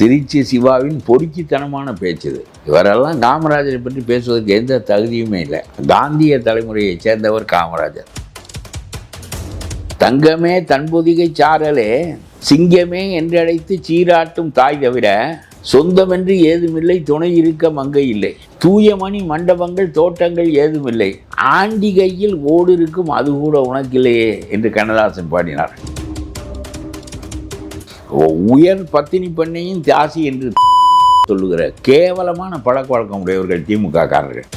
திருச்சி சிவாவின் பொறுக்கித்தனமான பேச்சுது இவரெல்லாம் காமராஜரை பற்றி பேசுவதற்கு எந்த தகுதியுமே இல்லை. காந்திய தலைமுறையைச் சேர்ந்தவர் காமராஜர். தங்கமே தன்பொதிகை சாரலே சிங்கமே என்றழைத்து சீராட்டும் தாய் தவிர சொந்தமென்று ஏதுமில்லை துணை இருக்க மங்கை இல்லை. தூயமணி மண்டபங்கள் தோட்டங்கள் ஏதுமில்லை. ஆண்டிகையில் ஓடிருக்கும் ஓடு இருக்கும் அது கூட உனக்கில்லையே என்று கண்ணதாசன் பாடினார். உயர் பத்தினி பெண்ணையும் தியாசி என்று சொல்லுகிற கேவலமான பழக்க வழக்கம் உடையவர்கள் திமுக காரர்கள்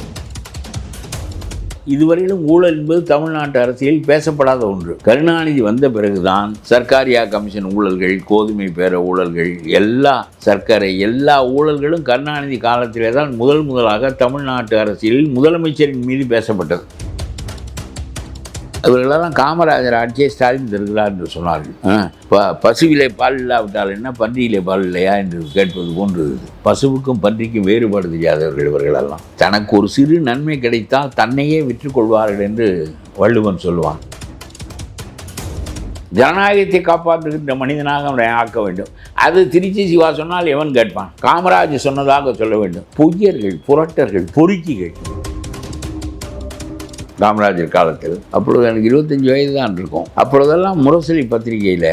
இதுவரையிலும் ஊழல் என்பது தமிழ்நாட்டு அரசியல் பேசப்படாத ஒன்று. கருணாநிதி வந்த பிறகுதான் சர்க்காரியா கமிஷன் ஊழல்கள் கோதுமை பேர ஊழல்கள் எல்லா சர்க்கரை எல்லா ஊழல்களும் கருணாநிதி காலத்திலே தான் முதல் முதலாக தமிழ்நாட்டு அரசியலில் முதலமைச்சரின் மீது பேசப்பட்டது. இவர்களெல்லாம் காமராஜர் ஆட்சியை ஸ்டாலின் தருகிறார் என்று சொன்னார்கள். ஆ, ப பசுவிலே பால் இல்லாவிட்டால் என்ன பன்றியிலே பால் இல்லையா என்று கேட்பது போன்றது. பசுவுக்கும் பன்றிக்கும் வேறுபாடு தெரியாதவர்கள் இவர்களெல்லாம். தனக்கு ஒரு சிறு நன்மை கிடைத்தால் தன்னையே விற்றுக்கொள்வார்கள் என்று வள்ளுவன் சொல்லுவான் ஜனநாயகத்தை காப்பாற்றுகின்ற மனிதனாக அவனை ஆக்க வேண்டும். அது திருச்சி சிவா சொன்னால் எவன் கேட்பான்? காமராஜ் சொன்னதாக சொல்ல வேண்டும். பொய்யர்கள் புரட்டர்கள் பொறுக்கிகள். காமராஜர் காலத்தில். அப்பொழுது எனக்கு இருபத்தஞ்சி வயது தான் இருக்கும். அப்பொழுதெல்லாம் முரசொலி பத்திரிகையில்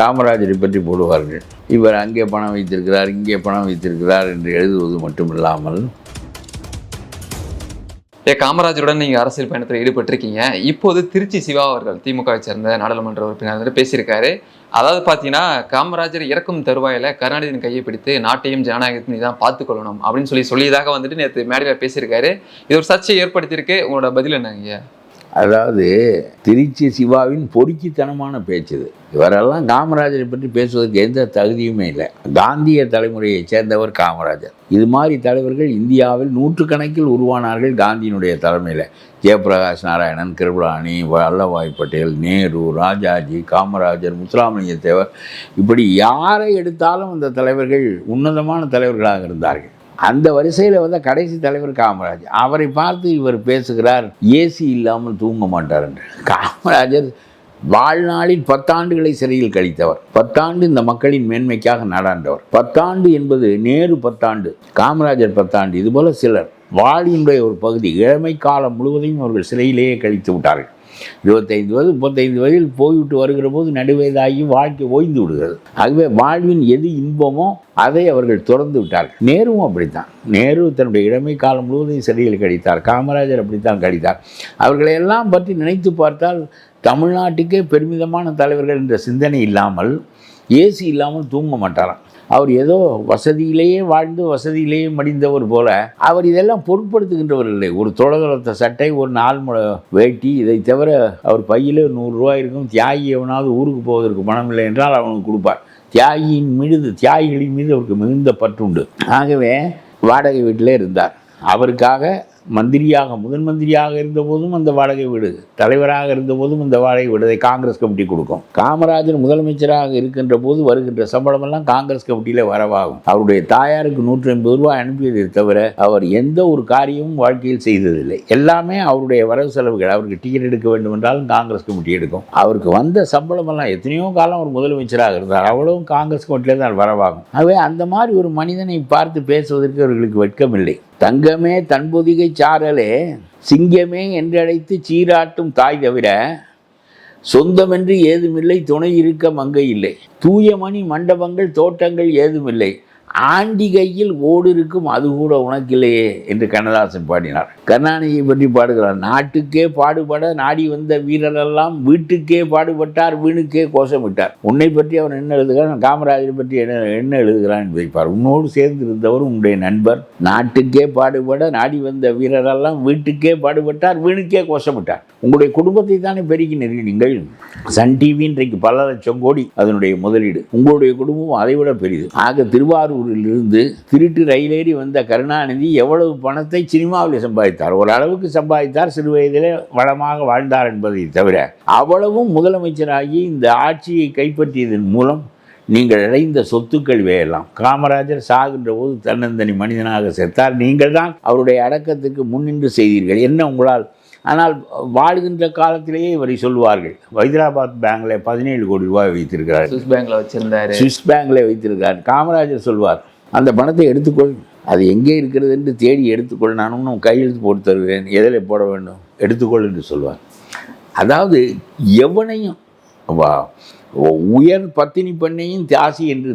காமராஜரை பற்றி போடுவார்கள். இவர் அங்கே பணம் வைத்திருக்கிறார் இங்கே பணம் வைத்திருக்கிறார் என்று எழுதுவது மட்டுமில்லாமல். ஏ காமராஜருடன் நீங்க அரசியல் பயணத்தில் ஈடுபட்டிருக்கீங்க. இப்போது திருச்சி சிவா அவர்கள் திமுகவை சேர்ந்த நாடாளுமன்ற உறுப்பினர் வந்துட்டு பேசியிருக்காரு. அதாவது பார்த்தீங்கன்னா காமராஜர் இறக்கும் தருவாயில கருணாநிதியின் கையை பிடித்து நாட்டையும் ஜனநாயகத்தையும் தான் பார்த்துக்கொள்ளணும் அப்படின்னு சொல்லி சொல்லியதாக வந்துட்டு நேற்று மேடையில் பேசியிருக்காரு. இது ஒரு சர்ச்சையை ஏற்படுத்தியிருக்கு. உங்களோட பதில் என்னங்க அதாவது திருச்சி சிவாவின் பொறுக்கித்தனமான பேச்சு இது. இவரெல்லாம் காமராஜரை பற்றி பேசுவதற்கு எந்த தகுதியுமே இல்லை. காந்திய தலைமுறையைச் சேர்ந்தவர் காமராஜர். இது மாதிரி தலைவர்கள் இந்தியாவில் நூற்றுக்கணக்கில் உருவானார்கள் காந்தியினுடைய தலைமையில். ஜெயபிரகாஷ் நாராயணன் கிருபலானி வல்லபாய் பட்டேல் நேரு ராஜாஜி காமராஜர் முத்துராமலிங்க தேவர். இப்படி யாரை எடுத்தாலும் அந்த தலைவர்கள் உன்னதமான தலைவர்களாக இருந்தார்கள். அந்த வரிசையில் வந்த கடைசி தலைவர் காமராஜர் அவரை பார்த்து இவர் பேசுகிறார் ஏசி இல்லாமல் தூங்க மாட்டார் என்று. காமராஜர் வாழ்நாளில் பத்தாண்டுகளை சிறையில் கழித்தவர். பத்தாண்டு இந்த மக்களின் மேன்மைக்காக நாடாண்டவர். பத்தாண்டு என்பது நேரு பத்தாண்டு காமராஜர் பத்தாண்டு இதுபோல சிலர். வாழ்வினுடைய ஒரு பகுதி இளமை காலம் முழுவதையும் அவர்கள் சிறையிலேயே கழித்து விட்டார்கள். இருபத்தைந்து வயது முப்பத்தைந்து வயதில் போய்விட்டு வருகிற போது நடுவயதாகி வாழ்க்கை ஓய்ந்து விடுகிறது. ஆகவே வாழ்வின் எது இன்பமோ அதை அவர்கள் துறந்து விட்டார்கள். நேருவும் அப்படித்தான். நேரு தன்னுடைய இளமை காலம் முழுவதும் சிறையில் கழித்தார். காமராஜர் அப்படித்தான் கழித்தார். அவர்களை எல்லாம் பற்றி நினைத்து பார்த்தால் தமிழ்நாட்டுக்கே பெருமிதமான தலைவர்கள் என்ற சிந்தனை இல்லாமல் ஏசி இல்லாமல் தூங்க மாட்டாராம். அவர் ஏதோ வசதியிலேயே வாழ்ந்து வசதியிலேயே மடிந்தவர் போல அவர் இதெல்லாம் பொருட்படுத்துகின்றவர் இல்லை. ஒரு தொலைதளத்த சட்டை ஒரு நாள் முழ வேட்டி இதை தவிர அவர் பையில் நூறுரூவா இருக்கும். தியாகி எவனாவது ஊருக்கு போவதற்கு பணம் இல்லை என்றால் அவனுக்கு கொடுப்பார். தியாகியின் மீது தியாகிகளின் மீது அவருக்கு மிகுந்த பற்றுண்டு ஆகவே வாடகை வீட்டிலே இருந்தார். அவருக்காக மந்திரியாக முதன் மந்திரியாக இருந்தபோதும் அந்த வாடகை வீடு தலைவராக இருந்தபோதும் அந்த வாடகை வீடு காங்கிரஸ் கமிட்டி கொடுக்கும். காமராஜர் முதலமைச்சராக இருக்கின்ற போது வருகின்ற சம்பளமெல்லாம் காங்கிரஸ் கமிட்டியில் வரவாகும். அவருடைய தாயாருக்கு நூற்றி ஐம்பது ரூபாய் அனுப்பியதை தவிர அவர் எந்த ஒரு காரியமும் வாழ்க்கையில் செய்ததில்லை. எல்லாமே அவருடைய வரவு செலவுகள். அவருக்கு டிக்கெட் எடுக்க வேண்டும் என்றாலும் காங்கிரஸ் கமிட்டி எடுக்கும். அவருக்கு வந்த சம்பளமெல்லாம் எத்தனையோ காலம் அவர் முதலமைச்சராக இருந்தார். அவ்வளவும் காங்கிரஸ் கமிட்டியில் தான் வரவாகும். ஆகவே அந்த மாதிரி ஒரு மனிதனை பார்த்து பேசுவதற்கு அவர்களுக்கு வெட்கமில்லை. தங்கமே தன்பொதிகை சாரலே சிங்கமே என்றழைத்து சீராட்டும் தாய் தவிர சொந்தமென்று ஏதுமில்லை துணை இருக்க மங்கை இல்லை. தூயமணி மண்டபங்கள் தோட்டங்கள் ஏதுமில்லை. ஆண்டி கையில் ஓடு இருக்கும் அது கூட உனக்கு இல்லையே என்று கண்ணதாசன் பாடினார். கருணாநிதியை பற்றி பாடுகிறார். நாட்டுக்கே பாடுபட நாடி வந்த வீரரெல்லாம் வீட்டுக்கே பாடுபட்டார் வீணுக்கே கோஷமிட்டார். உன்னை பற்றி அவன் என்ன எழுதுகிறான் காமராஜரை பற்றி என்ன என்ன எழுதுகிறான் என்று வைப்பார். உன்னோடு சேர்ந்து இருந்தவர் உன்னுடைய நண்பர். நாட்டுக்கே பாடுபட நாடி வந்த வீரரெல்லாம் வீட்டுக்கே பாடுபட்டார் வீணுக்கே கோஷமிட்டார். உங்களுடைய குடும்பத்தை தானே பெருக்கினீர்கள் நீங்கள்? சன் டிவி இன்றைக்கு பல லட்சம் கோடி அதனுடைய முதலீடு. உங்களுடைய குடும்பம் அதை விட ஆக திருவாரூர் இருந்து திருட்டு ரயிலேறி வந்த கருணாநிதி எவ்வளவு பணத்தை சினிமாவில் சம்பாதித்தார்? ஓரளவுக்கு சம்பாதித்தார் சிறு வயதிலே வளமாக வாழ்ந்தார் என்பதை தவிர அவ்வளவும் முதலமைச்சராகி இந்த ஆட்சியை கைப்பற்றியதன் மூலம் நீங்கள் இழைந்த சொத்துக்கள் வேலாம் காமராஜர் சாகின்ற போது தன்னந்தனி மனிதனாக செத்தார். நீங்கள் தான் அவருடைய அடக்கத்துக்கு முன்னின்று செய்தீர்கள். என்ன உங்களால் ஆனால் வாழ்கின்ற காலத்திலேயே இவரை சொல்வார்கள். ஹைதராபாத் பேங்க்ல பதினேழு கோடி ரூபாய் வைத்திருக்கிறார். சுவிஸ் பேங்க்ல வச்சிருந்தாரு. சுவிஸ் பேங்க்ல வைத்திருக்கிறார். காமராஜர் சொல்வார் அந்த பணத்தை எடுத்துக்கொள். அது எங்கே இருக்கிறது என்று தேடி எடுத்துக்கொள். நான் இன்னும் கையெழுத்து போட்டு தருகிறேன் எதில் போட வேண்டும். எடுத்துக்கொள் என்று சொல்வார். அதாவது எவனையும் வா- உயர் பத்தினி பெண்ணையும் தியாசி என்று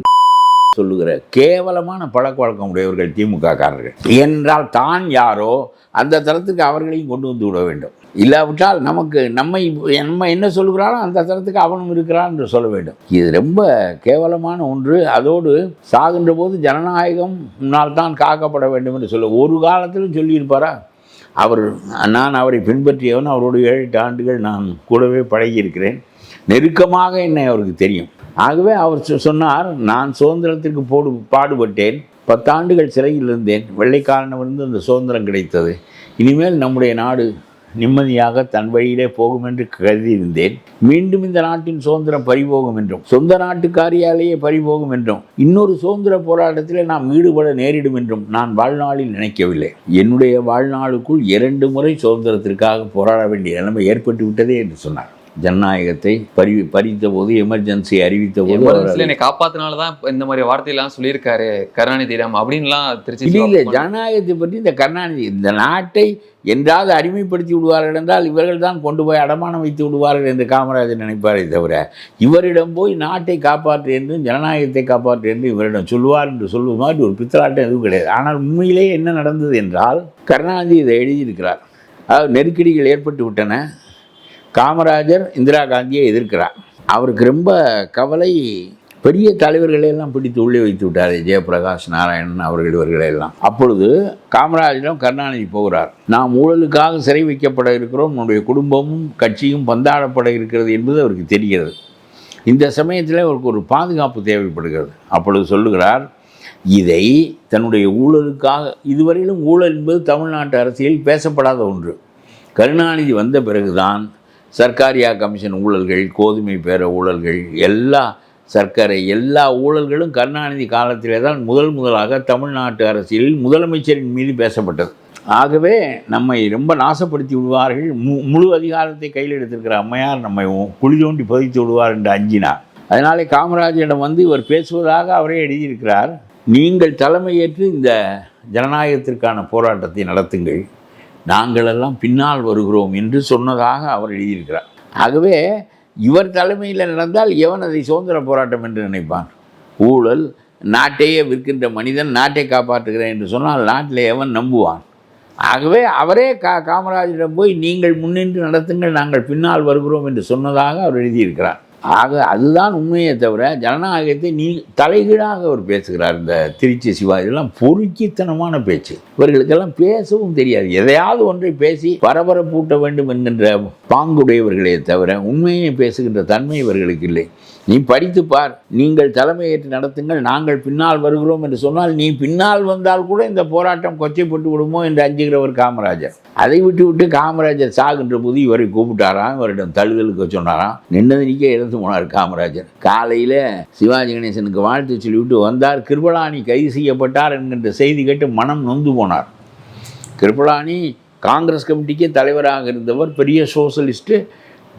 சொல்லுகிற கேவலமான பழக்க வழக்கம் உடையவர்கள் திமுக காரர்கள். என்றால் தான் யாரோ அந்த தரத்துக்கு அவர்களையும் கொண்டு வந்து விட வேண்டும். இல்லாவிட்டால் நமக்கு நம்மை நம்ம என்ன சொல்கிறாரோ அந்த தரத்துக்கு அவனும் இருக்கிறான் என்று சொல்ல வேண்டும். இது ரொம்ப கேவலமான ஒன்று. அதோடு சாகின்ற போது ஜனநாயகம் முன்னால் தான் காக்கப்பட வேண்டும் என்று சொல்ல ஒரு காலத்திலும் சொல்லியிருப்பாரா? அவர் நான் அவரை பின்பற்றியவன் அவரோடு ஏழு எட்டு ஆண்டுகள் நான் கூடவே பழகியிருக்கிறேன். நெருக்கமாக என்னை அவருக்கு தெரியும். ஆகவே அவர் சொன்னார் நான் சுதந்திரத்திற்கு போடு பாடுபட்டேன். பத்தாண்டுகள் சிறையில் இருந்தேன். வெள்ளைக்காரனிடமிருந்து அந்த சுதந்திரம் கிடைத்தது. இனிமேல் நம்முடைய நாடு நிம்மதியாக தன் வழியிலே போகும் என்று கருதியிருந்தேன். மீண்டும் இந்த நாட்டின் சுதந்திரம் பறிபோகும் என்றும் சொந்த நாட்டுக்காரியாலேயே பறிபோகும் என்றும் இன்னொரு சுதந்திர போராட்டத்திலே நாம் ஈடுபட நேரிடும் என்றும் நான் வாழ்நாளில் நினைக்கவில்லை. என்னுடைய வாழ்நாளுக்குள் இரண்டு முறை சுதந்திரத்திற்காக போராட வேண்டிய நிலைமை ஏற்பட்டு விட்டதே என்று சொன்னார். ஜனநாயகத்தை பறி பறித்த போது எமர்ஜென்சி அறிவித்த போது என்னை காப்பாத்தினாலதான் இப்ப இந்த மாதிரி வார்த்தையெல்லாம் சொல்லியிருக்காரு கருணாநிதியிடம் அப்படின்லாம் திருச்சி இல்லை ஜனநாயகத்தை பற்றி இந்த கருணாநிதி இந்த நாட்டை என்றாவது அடிமைப்படுத்தி விடுவார்கள் என்றால் இவர்கள் தான் கொண்டு போய் அடமானம் வைத்து விடுவார்கள் என்று காமராஜர் நினைப்பாரே தவிர இவரிடம் போய் நாட்டை காப்பாற்று என்று ஜனநாயகத்தை காப்பாற்று என்று இவரிடம் சொல்லுவார் என்று சொல்வது மாதிரி ஒரு பித்தலாட்டம் எதுவும் கிடையாது. ஆனால் உண்மையிலேயே என்ன நடந்தது என்றால் கருணாநிதி இதை எழுதியிருக்கிறார். அதாவது நெருக்கடிகள் ஏற்பட்டு விட்டன. காமராஜர் இந்திரா காந்தியை எதிர்க்கிறார். அவருக்கு ரொம்ப கவலை பெரிய தலைவர்களையெல்லாம் பிடித்து உள்ளே வைத்து விட்டார் ஜெயபிரகாஷ் நாராயணன் அவர்கள் இவர்களையெல்லாம் அப்பொழுது காமராஜரும் கருணாநிதி போகிறார். நாம் ஊழலுக்காக சிறை வைக்கப்பட இருக்கிறோம் நம்முடைய குடும்பமும் கட்சியும் பந்தாடப்பட இருக்கிறது என்பது அவருக்கு தெரிகிறது. இந்த சமயத்தில் அவருக்கு ஒரு பாதுகாப்பு தேவைப்படுகிறது. அப்பொழுது சொல்லுகிறார் இதை தன்னுடைய ஊழலுக்காக இதுவரையிலும் ஊழல் என்பது தமிழ்நாட்டு அரசியலில் பேசப்படாத ஒன்று. கருணாநிதி வந்த பிறகுதான் சர்க்காரியா கமிஷன் ஊழல்கள் கோதுமை பேர ஊழல்கள் எல்லா சர்க்கரை எல்லா ஊழல்களும் கருணாநிதி காலத்திலே தான் முதல் முதலாக தமிழ்நாட்டு அரசியலில் முதலமைச்சரின் மீது பேசப்பட்டது. ஆகவே நம்மை ரொம்ப நாசப்படுத்தி விடுவார்கள். மு முழு அதிகாரத்தை கையில் எடுத்திருக்கிற அம்மையார் நம்மை குழி தோண்டி புதைத்து விடுவார் என்று அஞ்சினார். அதனாலே காமராஜரிடம் வந்து இவர் பேசுவதாக அவரே எழுதியிருக்கிறார். நீங்கள் தலைமையேற்று இந்த ஜனநாயகத்திற்கான போராட்டத்தை நடத்துங்கள். நாங்களெல்லாம் பின்னால் வருகிறோம் என்று சொன்னதாக அவர் எழுதியிருக்கிறார். ஆகவே இவர் தலைமையில் நடந்தால் எவன் அதை சுதந்திர போராட்டம் என்று நினைப்பான்? ஊழல் நாட்டையே விற்கின்ற மனிதன் நாட்டை காப்பாற்றுகிறேன் என்று சொன்னால் நாட்டில் எவன் நம்புவான்? ஆகவே அவரே கா காமராஜரிடம் போய் நீங்கள் முன்னின்று நடத்துங்கள் நாங்கள் பின்னால் வருகிறோம் என்று சொன்னதாக அவர் எழுதியிருக்கிறார். ஆக அதுதான் உண்மையே தவிர ஜனநாயகத்தை நீ தலைகீழாக அவர் பேசுகிறார் இந்த திருச்சி சிவா. இதெல்லாம் பொறுக்கித்தனமான பேச்சு. இவர்களுக்கெல்லாம் பேசவும் தெரியாது. எதையாவது ஒன்றை பேசி பரபரப்பூட்ட வேண்டும் என்கின்ற பாங்குடையவர்களே தவிர உண்மையை பேசுகின்ற தன்மை இவர்களுக்கு இல்லை. நீ படித்து பார். நீங்கள் தலைமையேற்று நடத்துங்கள் நாங்கள் பின்னால் வருகிறோம் என்று சொன்னால் நீ பின்னால் வந்தால் கூட இந்த போராட்டம் கொச்சைப்பட்டு விடுமோ என்று அஞ்சுகிறவர் காமராஜர். அதை விட்டு விட்டு காமராஜர் சாகின்ற போது இவரை கூப்பிட்டாராம் இவரிடம் தழுதலுக்கு சொன்னாராம். நின்னது நிற்க இறந்து போனார் காமராஜர். காலையில் சிவாஜி கணேசனுக்கு வாழ்த்து சொல்லிவிட்டு வந்தார். கிருபலானி கைது செய்யப்பட்டார் என்கின்ற செய்தி கேட்டு மனம் நொந்து போனார். கிருபலானி காங்கிரஸ் கமிட்டிக்கு தலைவராக இருந்தவர் பெரிய சோசலிஸ்ட்டு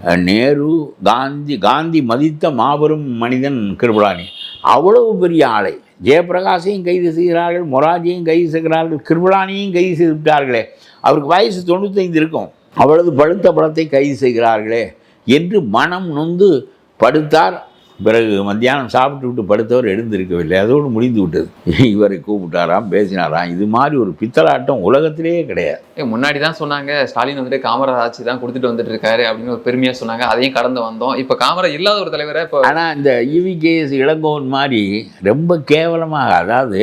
நேரு காந்தி காந்தி மதித்த மாபெரும் மனிதன் கிருபலானி. அவ்வளவு பெரிய ஆலை ஜெயபிரகாஷையும் கைது செய்கிறார்கள் மொராஜியையும் கைது செய்கிறார்கள் கிருபலானியையும் கைது செய்து விட்டார்களே. அவருக்கு வயசு தொண்ணூத்தைந்து இருக்கும். அவளது பழுத்த பழத்தை கைது செய்கிறார்களே என்று மனம் நொந்து படுத்தார் பிறகு மத்தியானம் சாப்பிட்டு விட்டு படுத்தவர் எழுந்திருக்கவில்லை. அதோடு முடிந்து விட்டது. இவரை கூப்பிட்டாராம் பேசினாராம். இது மாதிரி ஒரு பித்தலாட்டம் உலகத்திலேயே கிடையாது. முன்னாடி தான் சொன்னாங்க ஸ்டாலின் வந்துட்டு காமராஜ் ஆட்சி தான் கொடுத்துட்டு வந்துட்டு இருக்காரு அப்படின்னு ஒரு பெருமையா சொன்னாங்க. அதையும் கடந்து வந்தோம். இப்ப காமராஜ் இல்லாத ஒரு தலைவரை இப்போ ஆனால் இந்த இவிகேஎஸ் இளங்கோவன் மாதிரி ரொம்ப கேவலமாக அதாவது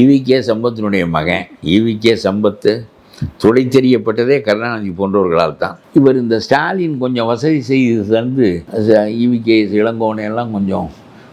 இவிகே சம்பத்தினுடைய மகன் இவிகே சம்பத்து துடை தெரியப்பட்டதே கருணாநிதி போன்றவர்களால் தான். இவர் இந்த ஸ்டாலின் கொஞ்சம் வசதி செய்து தந்து இவிகேஎஸ் இளங்கோனையெல்லாம் கொஞ்சம்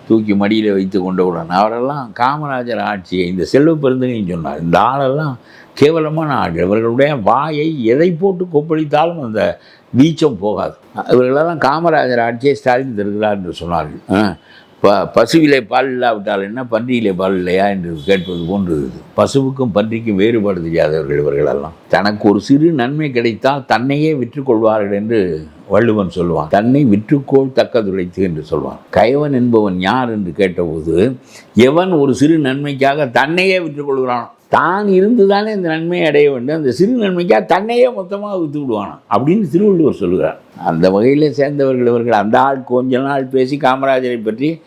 தூக்கி மடியில் வைத்து கொண்டவுடன் அவரெல்லாம் காமராஜர் ஆட்சியை இந்த செல்வ பெருந்தகையும் சொன்னார். இந்த ஆளெல்லாம் கேவலமான ஆள் இவர்களுடைய வாயை எதை போட்டு கொப்பளித்தாலும் அந்த வீச்சம் போகாது. இவர்களெல்லாம் காமராஜர் ஆட்சியை ஸ்டாலின் தருகிறார் என்று சொன்னார்கள். ஆ, ப பசுவிலே பால் இல்லாவிட்டால் என்ன பன்றியிலே பால் இல்லையா என்று கேட்பது போன்றது. பசுவுக்கும் பன்றிக்கும் வேறுபாடு தெரியாதவர்கள் இவர்களெல்லாம். தனக்கு ஒரு சிறு நன்மை கிடைத்தால் தன்னையே விற்றுக்கொள்வார்கள் என்று வள்ளுவன் சொல்லுவான் தன்னை விற்றுக்கோள் தக்கதுழைத்து என்று சொல்வான். கயவன் என்பவன் யார் என்று கேட்டபோது எவன் ஒரு சிறு நன்மைக்காக தன்னையே விற்றுக்கொள்கிறான்? தான் இருந்து தானே இந்த நன்மையை அடைய வேண்டும். அந்த சிறு நன்மைக்காக தன்னையே மொத்தமாக விற்று விடுவானாம் அப்படின்னு திருவள்ளுவர் சொல்லுகிறார். அந்த வகையில் சேர்ந்தவர்கள் இவர்கள் அந்த ஆள் கொஞ்ச நாள் பேசி காமராஜரை பற்றி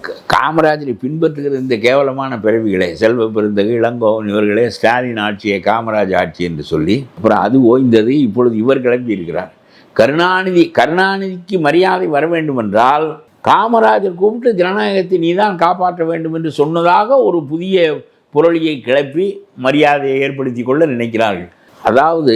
க- காமராஜரை பின்பற்றுகிற இந்த கேவலமான பிறவிகளை. செல்வ பெருந்தகு இளங்கோவன் இவர்களே ஸ்டாலின் ஆட்சியை காமராஜ் ஆட்சி என்று சொல்லி அப்புறம் அது ஓய்ந்தது. இப்பொழுது இவர் கிளம்பி இருக்கிறார் கருணாநிதி கருணாநிதிக்கு மரியாதை வர வேண்டும் என்றால் காமராஜர் கூப்பிட்டு ஜனநாயகத்தை நீ தான் காப்பாற்ற வேண்டும் என்று சொன்னதாக ஒரு புதிய புரளியை கிளப்பி மரியாதையை ஏற்படுத்தி கொள்ள நினைக்கிறார்கள் அதாவது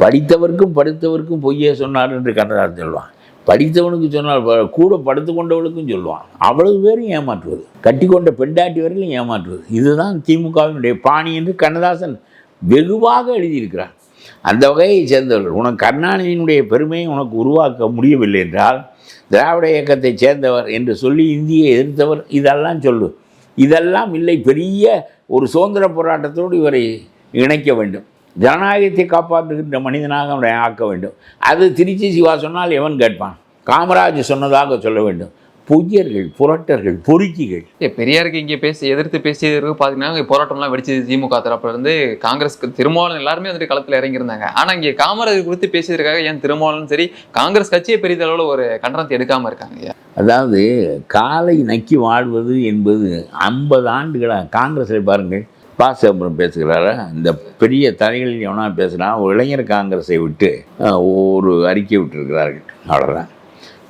படித்தவர்க்கும் படித்தவர்க்கும் பொய்யே சொன்னார் என்று கண்டதார் சொல்வான் படித்தவனுக்கு சொன்னால் கூட படுத்து கொண்டவளுக்கும் சொல்லுவான் அவ்வளவு பேரும் ஏமாற்றுவது. கட்டி கொண்ட பெண்டாட்டி வரையிலும் ஏமாற்றுவது. இதுதான் திமுகவினுடைய பாணி என்று கண்ணதாசன் வெகுவாக எழுதியிருக்கிறார். அந்த வகையை சேர்ந்தவர்கள் உனக்கு கருணாநிதியினுடைய பெருமையை உனக்கு உருவாக்க முடியவில்லை என்றால் திராவிட இயக்கத்தைச் சேர்ந்தவர் என்று சொல்லி இந்தியை எதிர்த்தவர் இதெல்லாம் சொல்லு. இதெல்லாம் இல்லை. பெரிய ஒரு சுதந்திர போராட்டத்தோடு இவரை இணைக்க வேண்டும். ஜனநாயகத்தை காப்பாற்றுகின்ற மனிதனாக அவரை ஆக்க வேண்டும். அது திருச்சி சிவா சொன்னால் எவன் கேட்பான்? காமராஜ் சொன்னதாக சொல்ல வேண்டும். பொய்யர்கள் புரட்டர்கள் பொறுக்கிகள். பெரியாருக்கு இங்கே பேசி எதிர்த்து பேசியதற்கு பார்த்தீங்கன்னா இங்க போராட்டம்லாம் வெடிச்சது திமுக தரப்புல இருந்து காங்கிரஸ்க்கு திருமாவளவன் எல்லாருமே வந்துட்டு களத்தில் இறங்கியிருந்தாங்க. ஆனா இங்கே காமராஜர் குறித்து பேசியதற்காக ஏன் திருமாவளவன் சரி காங்கிரஸ் கட்சியை பெரிதளவில் ஒரு கண்டனத்தை எடுக்காம இருக்காங்க அதாவது காலை நக்கி வாழ்வது என்பது ஐம்பது ஆண்டுகளாக காங்கிரஸில் பாருங்கள். பா. சிதம்பரம் பேசுகிறாரா? இந்த பெரிய தலைகளில் எவனா பேசுகிறான் ஒரு இளைஞர் காங்கிரஸை விட்டு ஒரு அறிக்கை விட்டிருக்கிறார்கள். அவ்வளோதான்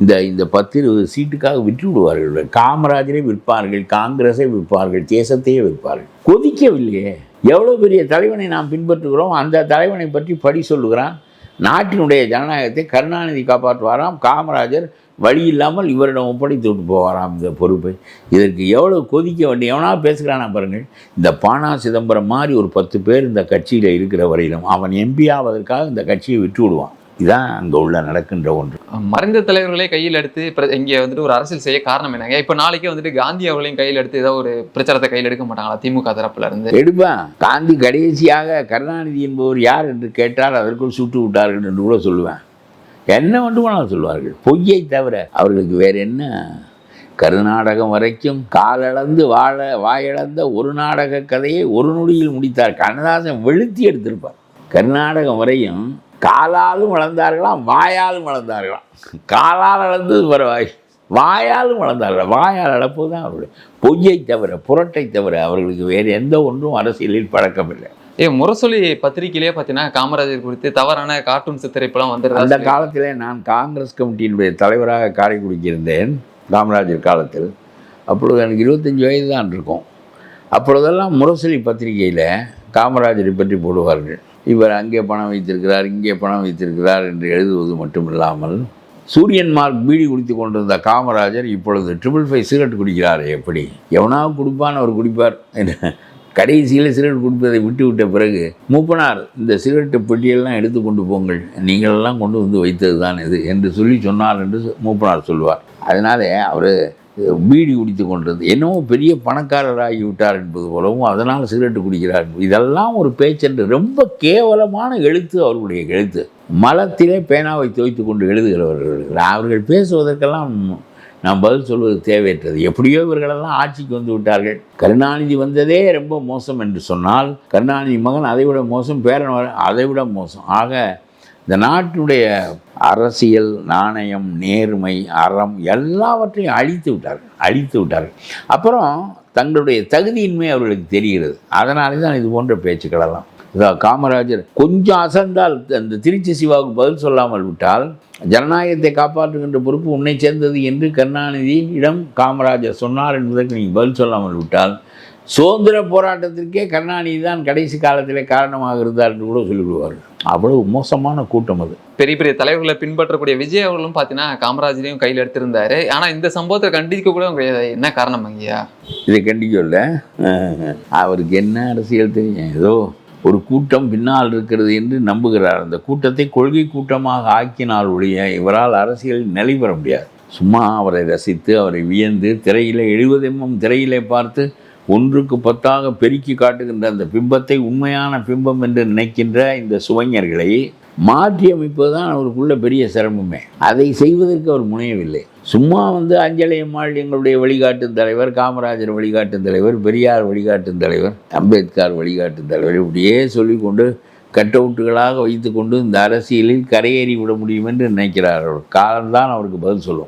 இந்த இந்த பத்து இருபது சீட்டுக்காக விற்று விடுவார்கள் காமராஜரை விற்பார்கள் காங்கிரஸை விற்பார்கள் தேசத்தையே விற்பார்கள். கொதிக்கவில்லையே. எவ்வளோ பெரிய தலைவனை நாம் பின்பற்றுகிறோம் அந்த தலைவனை பற்றி படி சொல்லுகிறான். நாட்டினுடைய ஜனநாயகத்தை கருணாநிதி காப்பாற்றுவாராம் காமராஜர் வழி இல்லாமல் இவரிடம் ஒப்படைத்து விட்டு போவாராம் இந்த பொறுப்பை. இதற்கு எவ்வளோ கொதிக்க வேண்டிய எவனா பேசுகிறானா பாருங்கள். இந்த பானா சிதம்பரம் மாதிரி ஒரு பத்து பேர் இந்த கட்சியில் இருக்கிற வரையிலும் அவன் எம்பி ஆவதற்காக இந்த கட்சியை விட்டு விடுவான் இதான் அங்கே உள்ள நடக்கின்ற ஒன்று. மறைந்த தலைவர்களே கையில் எடுத்து இங்க வந்துட்டு ஒரு அரசியல் செய்ய காரணம் என்னங்க? இப்போ நாளைக்கே வந்துட்டு காந்தி அவர்களையும் கையில் எடுத்து ஏதோ ஒரு பிரச்சாரத்தை கையில் எடுக்க மாட்டாங்களா திமுக தரப்புல இருந்து எடுப்பேன் காந்தி கடைசியாக கருணாநிதி என்பவர் யார் என்று கேட்டால் அதற்குள் சுட்டு விட்டார்கள் என்று கூட சொல்லுவேன். என்ன வேண்டுமானாலும் சொல்வார்கள். பொய்யை தவிர அவர்களுக்கு வேற என்ன? கருநாடகம் வரைக்கும் காலளந்து வாழ வாயளந்த ஒரு நாடக கதையை ஒரு நொடியில் முடித்தார். கண்ணதாசன் வெளுத்தி எடுத்திருப்பார். கர்நாடகம் வரையும் காலாலும் வளர்ந்தார்களாம் வாயாலும் வளர்ந்தார்களாம். காலால் அளந்தது பரவாய் வாயாலும் வளர்ந்தார்கள் வாயால் அளப்பது தான் அவருடைய பொய்யை தவிர புரட்டை தவிர அவர்களுக்கு வேறு எந்த ஒன்றும் அரசியலில் பழக்கமில்லை. ஏ முரசொலி பத்திரிகையிலேயே பார்த்தீங்கன்னா காமராஜர் குறித்து தவறான கார்ட்டூன் சித்தரிப்பெல்லாம் அந்த வந்துருந்தா காலத்திலே நான் காங்கிரஸ் கமிட்டியினுடைய தலைவராக காரைக்குடிக்கு இருந்தேன் காமராஜர் காலத்தில். அப்பொழுது எனக்கு இருபத்தஞ்சி வயது தான் இருக்கும். அப்பொழுதெல்லாம் முரசொலி பத்திரிகையில் காமராஜரை பற்றி போடுவார்கள். இவர் அங்கே பணம் வைத்திருக்கிறார் இங்கே பணம் வைத்திருக்கிறார் என்று எழுதுவது மட்டும் இல்லாமல் சூரியன் மார்க் பீடி குடித்து கொண்டிருந்த காமராஜர் இப்பொழுது ட்ரிபிள் ஃபைவ் சிகரெட் குடிக்கிறார் எப்படி? எவனாவது குடிப்பான் அவர் குடிப்பார் கடைசியில் சிகரெட் குடிப்பதை விட்டு விட்ட பிறகு மூப்பனார் இந்த சிகரெட்டு பெட்டியெல்லாம் எடுத்து கொண்டு போங்கள் நீங்களெல்லாம் கொண்டு வந்து வைத்தது தான் இது என்று சொல்லி சொன்னார் என்று மூப்பனார் சொல்வார். அதனாலே அவர் பீடி குடித்து கொண்டது என்னவோ பெரிய பணக்காரராகி விட்டார் என்பது போலவும் அதனால் சிகரெட்டு குடிக்கிறார் இதெல்லாம் ஒரு பேச்சென்று ரொம்ப கேவலமான எழுத்து அவர்களுடைய எழுத்து. மலத்திலே பேனாவை துவைத்து கொண்டு எழுதுகிறவர்கள். அவர்கள் பேசுவதற்கெல்லாம் நாம் பதில் சொல்வது தேவையற்றது. எப்படியோ இவர்களெல்லாம் ஆட்சிக்கு வந்து விட்டார்கள். கருணாநிதி வந்ததே ரொம்ப மோசம் என்று சொன்னால் கருணாநிதி மகன் அதைவிட மோசம் பேரன் அதை அதைவிட மோசம். ஆக இந்த நாட்டுடைய அரசியல் நாணயம் நேர்மை அறம் எல்லாவற்றையும் அழித்து விட்டார்கள் அழித்து விட்டார்கள் அப்புறம் தங்களுடைய தகுதியின்மை அவர்களுக்கு தெரிகிறது. அதனாலே தான் இது போன்ற பேச்சுக்களெல்லாம் காமராஜர் கொஞ்சம் அசந்தால் அந்த திருச்சி சிவாவுக்கு பதில் சொல்லாமல் விட்டால் ஜனநாயகத்தை காப்பாற்றுகின்ற பொறுப்பு உன்னை சேர்ந்தது என்று கருணாநிதியிடம் காமராஜர் சொன்னார் என்பதற்கு நீங்கள் பதில் சொல்லாமல் விட்டால் சுதந்திர போராட்டத்திற்கே கருணாநிதி தான் கடைசி காலத்திலே காரணமாக இருந்தார் என்று கூட சொல்லிவிடுவார்கள். அவ்வளவு மோசமான கூட்டம் அது. பெரிய பெரிய தலைவர்களை பின்பற்றக்கூடிய விஜய் அவர்களும் பார்த்தீங்கன்னா காமராஜரையும் கையில் எடுத்திருந்தாரு. ஆனா இந்த சம்பவத்தை கண்டிக்க கூட என்ன காரணம் ஐயா இதை கண்டிக்கல அவருக்கு என்ன அரசியல் தெரியும்? ஏதோ ஒரு கூட்டம் பின்னால் இருக்கிறது என்று நம்புகிறார். அந்த கூட்டத்தை கொள்கை கூட்டமாக ஆக்கினால் ஒழிய இவரால் அரசியலில் நிலை பெற முடியாது. சும்மா அவரை ரசித்து அவரை வியந்து திரையிலே எழுபது எம்எம் திரையிலே பார்த்து ஒன்றுக்கு பத்தாக பெருக்கி காட்டுகின்ற அந்த பிம்பத்தை உண்மையான பிம்பம் என்று நினைக்கின்ற இந்த சுவைஞர்களை மாற்றி அமைப்பது தான் அவருக்குள்ள பெரிய சிரமமே. அதை செய்வதற்கு அவர் முனையவில்லை. சும்மா வந்து அஞ்சலி அம்மாள் எங்களுடைய வழிகாட்டும் தலைவர் காமராஜர் வழிகாட்டும் தலைவர் பெரியார் வழிகாட்டும் தலைவர் அம்பேத்கர் வழிகாட்டும் தலைவர் இப்படியே சொல்லிக்கொண்டு கட் அவுட்டுகளாக வைத்துக்கொண்டு இந்த அரசியலில் கரையேறி விட முடியும் என்று நினைக்கிறார் அவர். காலம்தான் அவருக்கு பதில் சொல்லும்.